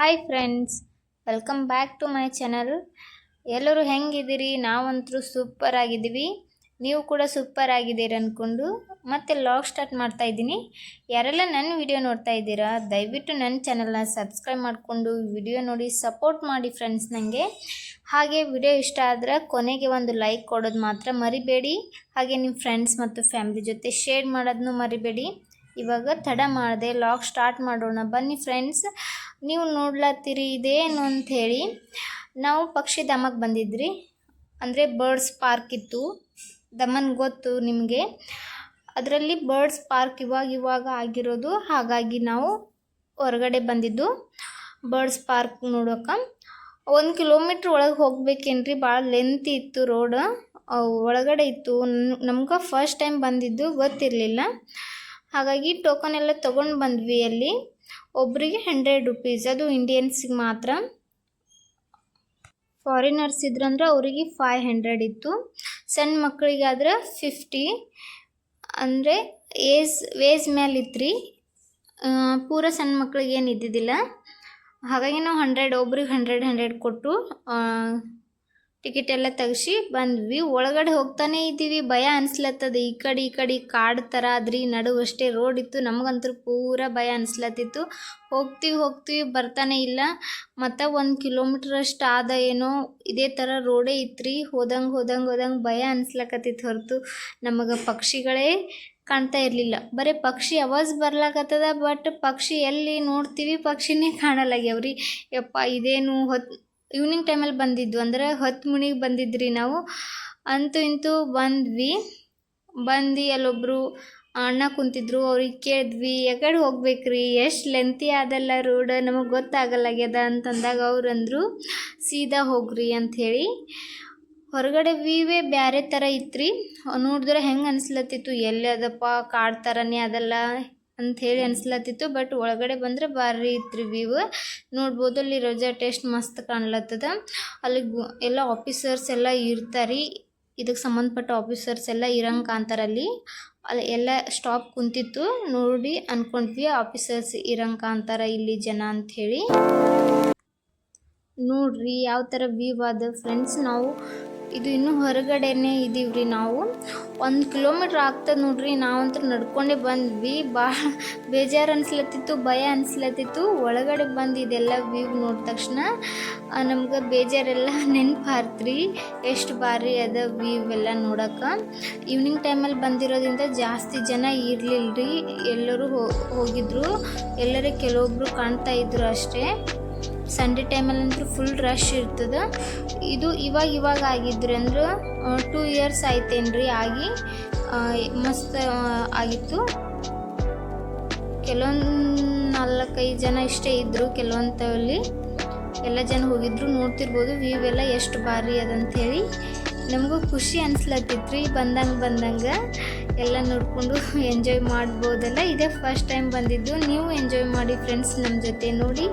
Hi friends welcome back to my channel ಎಲ್ಲರೂ ಹೆಂಗಿದ್ದೀರಿ? ನಾವಂತರೂ super ಆಗಿದ್ದೀವಿ. ನೀವು ಕೂಡ ಸೂಪರ್ ಆಗಿದ್ದೀರಿ ಅಂದ್ಕೊಂಡು ಮತ್ತೆ ಲಾಗ್ ಸ್ಟಾರ್ಟ್ ಮಾಡ್ತಾ ಇದ್ದೀನಿ. ಯಾರೆಲ್ಲ ನನ್ನ ವಿಡಿಯೋ ನೋಡ್ತಾ ಇದ್ದೀರಾ, ದಯವಿಟ್ಟು ನನ್ನ ಚಾನಲ್ನ ಸಬ್ಸ್ಕ್ರೈಬ್ ಮಾಡಿಕೊಂಡು ವಿಡಿಯೋ ನೋಡಿ ಸಪೋರ್ಟ್ ಮಾಡಿ ಫ್ರೆಂಡ್ಸ್ ನನಗೆ ಹಾಗೆ ವಿಡಿಯೋ ಇಷ್ಟ ಆದರೆ ಕೊನೆಗೆ ಒಂದು ಲೈಕ್ ಕೊಡೋದು ಮಾತ್ರ ಮರಿಬೇಡಿ. ಹಾಗೆ ನಿಮ್ಮ ಫ್ರೆಂಡ್ಸ್ ಮತ್ತು ಫ್ಯಾಮಿಲಿ ಜೊತೆ ಶೇರ್ ಮಾಡೋದನ್ನು ಮರಿಬೇಡಿ. ಇವಾಗ ತಡ ಮಾಡಿದೆ ಲಾಗ್ ಸ್ಟಾರ್ಟ್ ಮಾಡೋಣ. ಬನ್ನಿ ಫ್ರೆಂಡ್ಸ್ ನೀವು ನೋಡ್ಲತ್ತೀರಿ ಇದೇನು ಅಂತ ಹೇಳಿ ನಾವು ಪಕ್ಷಿಧಾಮಕ್ಕೆ ಬಂದಿದ್ರಿ. ಅಂದರೆ ಬರ್ಡ್ಸ್ ಪಾರ್ಕ್ ಇತ್ತು. ದಮನ್ ಗೊತ್ತು ನಿಮಗೆ. ಅದರಲ್ಲಿ ಬರ್ಡ್ಸ್ ಪಾರ್ಕ್ ಇವಾಗ ಇವಾಗ ಆಗಿರೋದು. ಹಾಗಾಗಿ ನಾವು ಹೊರಗಡೆ ಬಂದಿದ್ದು ಬರ್ಡ್ಸ್ ಪಾರ್ಕ್ ನೋಡೋಕೆ. ಒಂದು ಕಿಲೋಮೀಟ್ರ್ ಒಳಗೆ ಹೋಗ್ಬೇಕೇನ್ರಿ. ಭಾಳ ಲೆಂತ್ ಇತ್ತು ರೋಡ್ ಒಳಗಡೆ ಇತ್ತು. ನಮ್ಗೆ ಫಸ್ಟ್ ಟೈಮ್ ಬಂದಿದ್ದು ಗೊತ್ತಿರಲಿಲ್ಲ. ಹಾಗಾಗಿ ಟೋಕನ್ ಎಲ್ಲ ತೊಗೊಂಡು ಬಂದ್ವಿ ಅಲ್ಲಿ. ಒಬ್ಬರಿಗೆ ಹಂಡ್ರೆಡ್ ರುಪೀಸ್ ಅದು ಇಂಡಿಯನ್ಸಿಗೆ ಮಾತ್ರ. ಫಾರಿನರ್ಸ್ ಇದ್ರಂದ್ರೆ ಅವರಿಗೆ ಫೈವ್ ಹಂಡ್ರೆಡ್ ಇತ್ತು. ಸಣ್ಣ ಮಕ್ಕಳಿಗಾದ್ರೆ ಫಿಫ್ಟಿ ಅಂದರೆ ಏಜ್ ವೇಜ್ ಮೇಲೆ ಇತ್ತು ಪೂರ ಸಣ್ಣ ಮಕ್ಕಳಿಗೆ ಏನು ಇದ್ದಿದ್ದಿಲ್ಲ. ಹಾಗಾಗಿ ನಾವು ಹಂಡ್ರೆಡ್ ಒಬ್ರಿಗೆ ಹಂಡ್ರೆಡ್ ಹಂಡ್ರೆಡ್ ಕೊಟ್ಟು ಟಿಕೆಟ್ ಎಲ್ಲ ತೆಗ್ಸಿ ಬಂದ್ವಿ. ಒಳಗಡೆ ಹೋಗ್ತಾನೆ ಇದ್ದೀವಿ. ಭಯ ಅನಿಸ್ಲತ್ತದ. ಈ ಕಡೆ ಈ ಕಡೆ ಕಾಡು ಥರ ಅದ್ರಿ ನಡುವಷ್ಟೇ ರೋಡ್ ಇತ್ತು. ನಮಗಂತೂ ಪೂರ ಭಯ ಅನಿಸ್ಲತ್ತಿತ್ತು. ಹೋಗ್ತೀವಿ ಹೋಗ್ತೀವಿ ಬರ್ತಾನೆ ಇಲ್ಲ. ಮತ್ತು ಒಂದು ಕಿಲೋಮೀಟ್ರ್ ಅಷ್ಟು ಆದ ಏನೋ ಇದೇ ಥರ ರೋಡೇ ಇತ್ತು ಹೋದಂಗೆ ಹೋದಂಗೆ ಹೋದಂಗೆ ಭಯ ಅನಿಸ್ಲಕತ್ತಿತ್ತು ಹೊರತು. ನಮಗೆ ಪಕ್ಷಿಗಳೇ ಕಾಣ್ತಾ ಇರಲಿಲ್ಲ. ಬರೀ ಪಕ್ಷಿ ಅವಾಜ್ ಬರ್ಲಾಕತ್ತದ, ಬಟ್ ಪಕ್ಷಿ ಎಲ್ಲಿ ನೋಡ್ತೀವಿ ಪಕ್ಷಿನೇ ಕಾಣಲಾಗ್ಯಾವ್ರಿ ಯಪ್ಪ, ಇದೇನು ಹೊತ್ತು ಈವ್ನಿಂಗ್ ಟೈಮಲ್ಲಿ ಬಂದಿದ್ದು. ಅಂದ್ರೆ ಹತ್ತು ಮುನಿಗೆ ಬಂದಿದ್ರಿ ನಾವು. ಅಂತೂ ಇಂತೂ ಬಂದ್ವಿ. ಬಂದು ಅಲ್ಲೊಬ್ಬರು ಅಣ್ಣ ಕುಂತಿದ್ರು. ಅವ್ರಿಗೆ ಕೇಳಿದ್ವಿ ಯಾಕಡೆ ಹೋಗ್ಬೇಕ್ರಿ? ಎಷ್ಟು ಲೆಂತಿ ಆದಲ್ಲ ರೋಡ್ ನಮಗೆ ಗೊತ್ತಾಗಲ್ಲಾಗ್ಯದ ಅಂತಂದಾಗ ಅವ್ರು ಅಂದರು, ಸೀದಾ ಹೋಗ್ರಿ ಅಂಥೇಳಿ ಹೊರಗಡೆ ವಿವೇ ಬೇರೆ ಥರ ಇತ್ತು ನೋಡಿದ್ರೆ ಹೆಂಗೆ ಅನಿಸ್ಲತ್ತಿತ್ತು. ಎಲ್ಲಿ ಅದಪ್ಪ ಕಾಡು ಥರನೇ ಅದಲ್ಲ ಅಂಥೇಳಿ ಅನಿಸ್ಲತ್ತಿತ್ತು. ಬಟ್ ಒಳಗಡೆ ಬಂದರೆ ಭಾರಿ ಇತ್ತು ವ್ಯೂವ್ ನೋಡ್ಬೋದು, ಅಲ್ಲಿ ರೋಜಾ ಟೇಸ್ಟ್ ಮಸ್ತ್ ಕಾಣ್ಲತ್ತದ. ಅಲ್ಲಿ ಎಲ್ಲ ಆಫೀಸರ್ಸ್ ಎಲ್ಲ ಇರ್ತಾರೆ. ಇದಕ್ಕೆ ಸಂಬಂಧಪಟ್ಟ ಆಫೀಸರ್ಸ್ ಎಲ್ಲ ಇರಂಗೆ ಕಾಂತಾರಲ್ಲಿ ಅಲ್ಲಿ. ಎಲ್ಲ ಸ್ಟಾಪ್ ಕುಂತಿತ್ತು. ನೋಡಿ ಅಂದ್ಕೊಂಡ್ವಿ ಆಫೀಸರ್ಸ್ ಇರಂಗೆ ಕಾಂತಾರ ಇಲ್ಲಿ ಜನ ಅಂಥೇಳಿ ನೋಡ್ರಿ, ಯಾವ ಥರ ವ್ಯೂ ಅದ. ಫ್ರೆಂಡ್ಸ್ ನಾವು ಇದು ಇನ್ನೂ ಹೊರಗಡೆನೇ ಇದೀವ್ರಿ ನಾವು. ಒಂದು ಕಿಲೋಮೀಟ್ರ್ ಆಗ್ತದೆ ನೋಡ್ರಿ ನಾವಂತೂ ನಡ್ಕೊಂಡೇ ಬಂದ್ವಿ. ಭಾಳ ಬೇಜಾರು ಅನಿಸ್ಲತ್ತಿತ್ತು, ಭಯ ಅನಿಸ್ಲತ್ತಿತ್ತು. ಒಳಗಡೆ ಬಂದು ಇದೆಲ್ಲ ವ್ಯೂ ನೋಡಿದ ತಕ್ಷಣ ನಮ್ಗೆ ಬೇಜಾರೆಲ್ಲ ನೆನಪು ರೀ ಎಷ್ಟು ಬಾರಿ ಅದ ವ್ಯೂ ಎಲ್ಲ ನೋಡೋಕೆ. ಈವ್ನಿಂಗ್ ಟೈಮಲ್ಲಿ ಬಂದಿರೋದ್ರಿಂದ ಜಾಸ್ತಿ ಜನ ಇರಲಿಲ್ಲ ರೀ ಎಲ್ಲರೂ ಹೋಗಿದ್ರು. ಎಲ್ಲರೇ ಕೆಲವೊಬ್ಬರು ಕಾಣ್ತಾ ಇದ್ರು ಅಷ್ಟೇ. ಸಂಡೇ ಟೈಮಲ್ಲಂತೂ ಫುಲ್ ರಶ್ ಇರ್ತದೆ. ಇದು ಇವಾಗ ಇವಾಗ ಆಗಿದ್ರಿ ಅಂದ್ರೆ ಟೂ ಇಯರ್ಸ್ ಆಯ್ತೇನ್ರಿ ಆಗಿ ಮಸ್ತ್ ಆಗಿತ್ತು. ಕೆಲವೊಂದು ನಾಲ್ಕೈದು ಜನ ಇಷ್ಟೇ ಇದ್ದರು ಕೆಲವೊಂದಲ್ಲಿ ಎಲ್ಲ ಜನ ಹೋಗಿದ್ರು, ನೋಡ್ತಿರ್ಬೋದು ವ್ಯೂ ಎಲ್ಲ ಎಷ್ಟು ಭಾರಿ ಅದಂಥೇಳಿ ನಮಗೂ ಖುಷಿ ಅನ್ಸ್ಲತ್ತಿತ್ತು ರೀ ಬಂದಂಗೆ ಬಂದಂಗೆ. ಎಲ್ಲ ನೋಡಿಕೊಂಡು ಎಂಜಾಯ್ ಮಾಡ್ಬೋದಲ್ಲ. ಇದೇ ಫಸ್ಟ್ ಟೈಮ್ ಬಂದಿದ್ದು. ನೀವು ಎಂಜಾಯ್ ಮಾಡಿ ಫ್ರೆಂಡ್ಸ್ ನಮ್ಮ ಜೊತೆ ನೋಡಿ.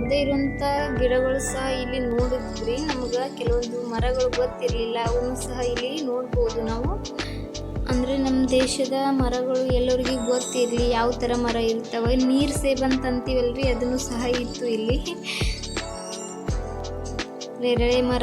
ನಾವು ಇರುವಂಥ ಗಿಡಗಳು ಸಹ ಇಲ್ಲಿ ನೋಡಿದ್ವಿ ನಮ್ಗೆ ಕೆಲವೊಂದು ಮರಗಳು ಗೊತ್ತಿರಲಿಲ್ಲ, ಅವನ್ನು ಸಹ ಇಲ್ಲಿ ನೋಡ್ಬೋದು ನಾವು. ಅಂದರೆ ನಮ್ಮ ದೇಶದ ಮರಗಳು ಎಲ್ಲರಿಗೂ ಗೊತ್ತಿರಲಿ, ಯಾವ ಥರ ಮರ ಇರ್ತವೆ, ನೀರು ಸೇಬಂತ ಅಂತ ಅಂತೀವಲ್ರಿ, ಅದನ್ನು ಸಹ ಇತ್ತು ಇಲ್ಲಿ. ನೇರಳೆ ಮರ,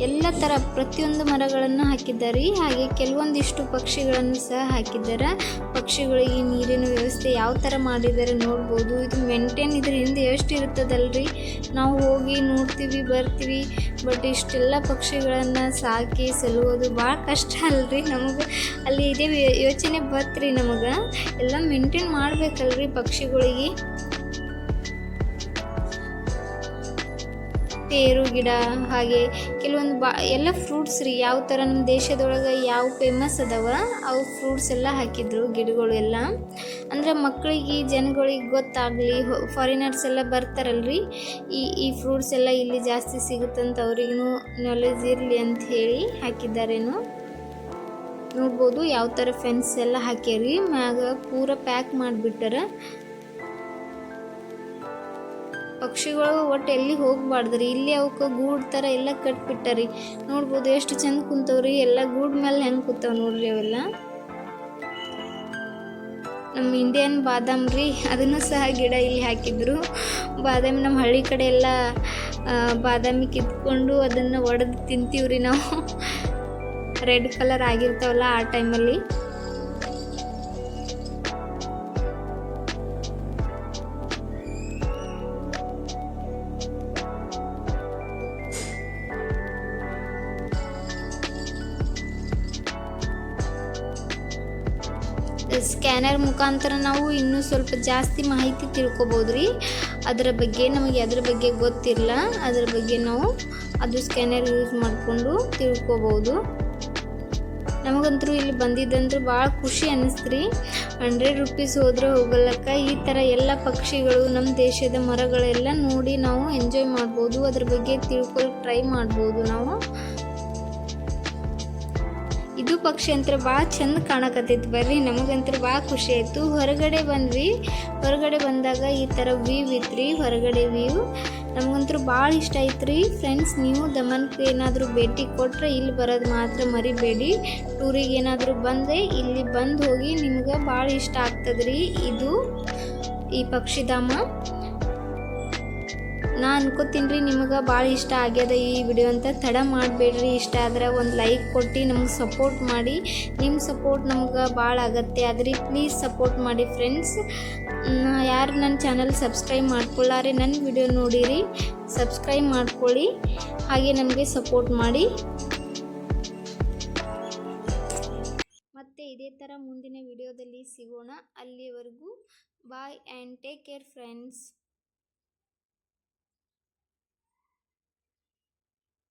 ಎಲ್ಲ ಥರ ಪ್ರತಿಯೊಂದು ಮರಗಳನ್ನು ಹಾಕಿದ್ದಾರೆ. ಹಾಗೆ ಕೆಲವೊಂದಿಷ್ಟು ಪಕ್ಷಿಗಳನ್ನು ಸಹ ಹಾಕಿದ್ದಾರೆ. ಪಕ್ಷಿಗಳಿಗೆ ನೀರಿನ ವ್ಯವಸ್ಥೆ ಯಾವ ಥರ ಮಾಡಿದ್ದಾರೆ ನೋಡ್ಬೋದು. ಇದು ಮೇಂಟೈನ್ ಇದ್ರ ಹಿಂದೆ ಎಷ್ಟು ಇರುತ್ತದಲ್ರಿ? ನಾವು ಹೋಗಿ ನೋಡ್ತೀವಿ, ಬರ್ತೀವಿ ಬಟ್ ಇಷ್ಟೆಲ್ಲ ಪಕ್ಷಿಗಳನ್ನು ಸಾಕಿ ಸಲುವುದು ಭಾಳ ಕಷ್ಟ ಅಲ್ರಿ ನಮಗೆ. ಅಲ್ಲಿ ಇದೇ ಯೋಚನೆ ಬರ್ತ್ರಿ ನಮಗೆ. ಎಲ್ಲ ಮೇಂಟೈನ್ ಮಾಡ್ಬೇಕಲ್ರಿ ಪಕ್ಷಿಗಳಿಗೆ. ಪೇರು ಗಿಡ, ಹಾಗೆ ಕೆಲವೊಂದು ಬಾ, ಎಲ್ಲ ಫ್ರೂಟ್ಸ್ ರೀ. ಯಾವ ಥರ ನಮ್ಮ ದೇಶದೊಳಗೆ ಯಾವ ಫೇಮಸ್ ಅದಾವ, ಅವು ಫ್ರೂಟ್ಸ್ ಎಲ್ಲ ಹಾಕಿದ್ರು ಗಿಡಗಳು ಎಲ್ಲ. ಅಂದ್ರೆ ಮಕ್ಕಳಿಗೆ ಜನಗಳಿಗೆ ಗೊತ್ತಾಗಲಿ ಫಾರಿನರ್ಸ್ ಎಲ್ಲ ಬರ್ತಾರಲ್ರಿ. ಈ ಈ ಫ್ರೂಟ್ಸ್ ಎಲ್ಲ ಇಲ್ಲಿ ಜಾಸ್ತಿ ಸಿಗುತ್ತಂತ ಅವ್ರಿಗೂ ನಾಲೆಜ್ ಇರಲಿ ಅಂತ ಹೇಳಿ ಹಾಕಿದ್ದಾರೇನು. ನೋಡ್ಬೋದು ಯಾವ ಥರ ಫೆನ್ಸ್ ಎಲ್ಲ ಹಾಕ್ಯಾರಿ. ಮ್ಯಾಗ ಪೂರ ಪ್ಯಾಕ್ ಮಾಡಿಬಿಟ್ಟಾರ. ಪಕ್ಷಿಗಳು ಒಟ್ಟು ಎಲ್ಲಿ ಹೋಗ್ಬಾರ್ದ್ರಿ? ಇಲ್ಲಿ ಅವಕ್ಕೆ ಗೂಡು ಥರ ಎಲ್ಲ ಕಟ್ಬಿಟ್ಟಾರಿ. ನೋಡ್ಬೋದು ಎಷ್ಟು ಚಂದ ಕುಂತವ್ರಿ. ಎಲ್ಲ ಗೂಡ್ ಮೇಲೆ ಹೆಂಗೆ ಕೂತಾವ ನೋಡ್ರಿ ಅವೆಲ್ಲ. ನಮ್ಮ ಇಂಡಿಯನ್ ಬಾದಾಮಿ ರೀ, ಅದನ್ನು ಸಹ ಗಿಡ ಇಲ್ಲಿ ಹಾಕಿದ್ರು. ಬಾದಾಮಿ ನಮ್ಮ ಹಳ್ಳಿ ಕಡೆ ಎಲ್ಲ ಬಾದಾಮಿ ಕಿತ್ಕೊಂಡು ಅದನ್ನು ಒಡೆದು ತಿಂತೀವ್ರಿ ನಾವು. ರೆಡ್ ಕಲರ್ ಆಗಿರ್ತಾವಲ್ಲ ಆ ಟೈಮಲ್ಲಿ ಸ್ಕ್ಯಾನರ್ ಮುಖಾಂತರ ನಾವು ಇನ್ನೂ ಸ್ವಲ್ಪ ಜಾಸ್ತಿ ಮಾಹಿತಿ ತಿಳ್ಕೊಬೋದು ರೀ ಅದರ ಬಗ್ಗೆ ನಮಗೆ ಅದ್ರ ಬಗ್ಗೆ ಗೊತ್ತಿಲ್ಲ. ಅದರ ಬಗ್ಗೆ ನಾವು ಅದು ಸ್ಕ್ಯಾನರ್ ಯೂಸ್ ಮಾಡಿಕೊಂಡು ತಿಳ್ಕೊಬೋದು. ನಮಗಂತರೂ ಇಲ್ಲಿ ಬಂದಿದ್ದಂದ್ರೆ ಭಾಳ ಖುಷಿ ಅನ್ನಿಸ್ತ್ರಿ ಹಂಡ್ರೆಡ್ ರುಪೀಸ್ ಹೋದ್ರೆ ಹೋಗಲಕ್ಕ. ಈ ಥರ ಎಲ್ಲ ಪಕ್ಷಿಗಳು ನಮ್ಮ ದೇಶದ ಮರಗಳೆಲ್ಲ ನೋಡಿ ನಾವು ಎಂಜಾಯ್ ಮಾಡ್ಬೋದು. ಅದ್ರ ಬಗ್ಗೆ ತಿಳ್ಕೊಳಕ್ಕೆ ಟ್ರೈ ಮಾಡ್ಬೋದು ನಾವು. ಇದು ಪಕ್ಷಿ ಅಂತ್ರ ಭಾಳ ಚಂದ ಕಾಣಕತ್ತೈತಿ ಬರ್ರಿ ನಮಗಂತೂ ಭಾಳ ಖುಷಿ ಆಯಿತು. ಹೊರಗಡೆ ಬಂದ್ವಿ, ಹೊರಗಡೆ ಬಂದಾಗ ಈ ಥರ ವ್ಯೂ ಇತ್ರಿ, ಹೊರಗಡೆ ವ್ಯೂ ನಮಗಂತೂ ಭಾಳ ಇಷ್ಟ ಆಯ್ತು ರೀ ಫ್ರೆಂಡ್ಸ್ ನೀವು ದಮನ್ಗೆ ಏನಾದರೂ ಭೇಟಿ ಕೊಟ್ಟರೆ ಇಲ್ಲಿ ಬರೋದು ಮಾತ್ರ ಮರಿಬೇಡಿ. ಟೂರಿಗೆ ಏನಾದರೂ ಬಂದರೆ ಇಲ್ಲಿ ಬಂದು ಹೋಗಿ ನಿಮ್ಗೆ ಭಾಳ ಇಷ್ಟ ಆಗ್ತದ್ರಿ. ಇದು ಈ ಪಕ್ಷಿಧಾಮ ನಾ ಅನ್ಕೋತೀನಿ ರೀ, ನಿಮಗೆ ಭಾಳ ಇಷ್ಟ ಆಗ್ಯದ ಈ ವಿಡಿಯೋ ಅಂತ. ತಡ ಮಾಡಬೇಡ್ರಿ, ಇಷ್ಟ ಆದ್ರೆ ಒಂದು ಲೈಕ್ ಕೊಟ್ಟು ನಮ್ಗೆ ಸಪೋರ್ಟ್ ಮಾಡಿ. ನಿಮ್ಮ ಸಪೋರ್ಟ್ ನಮ್ಗೆ ಭಾಳ ಆಗತ್ತೆ. ಆದ್ರಿ ಪ್ಲೀಸ್ ಸಪೋರ್ಟ್ ಮಾಡಿ ಫ್ರೆಂಡ್ಸ್ ಯಾರು ನನ್ನ ಚಾನಲ್ ಸಬ್ಸ್ಕ್ರೈಬ್ ಮಾಡ್ಕೊಳ್ಳಾರೆ ನನ್ನ ವಿಡಿಯೋ ನೋಡಿರಿ ಸಬ್ಸ್ಕ್ರೈಬ್ ಮಾಡ್ಕೊಳ್ಳಿ, ಹಾಗೆ ನಮಗೆ ಸಪೋರ್ಟ್ ಮಾಡಿ. ಮತ್ತೆ ಇದೇ ಥರ ಮುಂದಿನ ವಿಡಿಯೋದಲ್ಲಿ ಸಿಗೋಣ. ಅಲ್ಲಿವರೆಗೂ bye and take care friends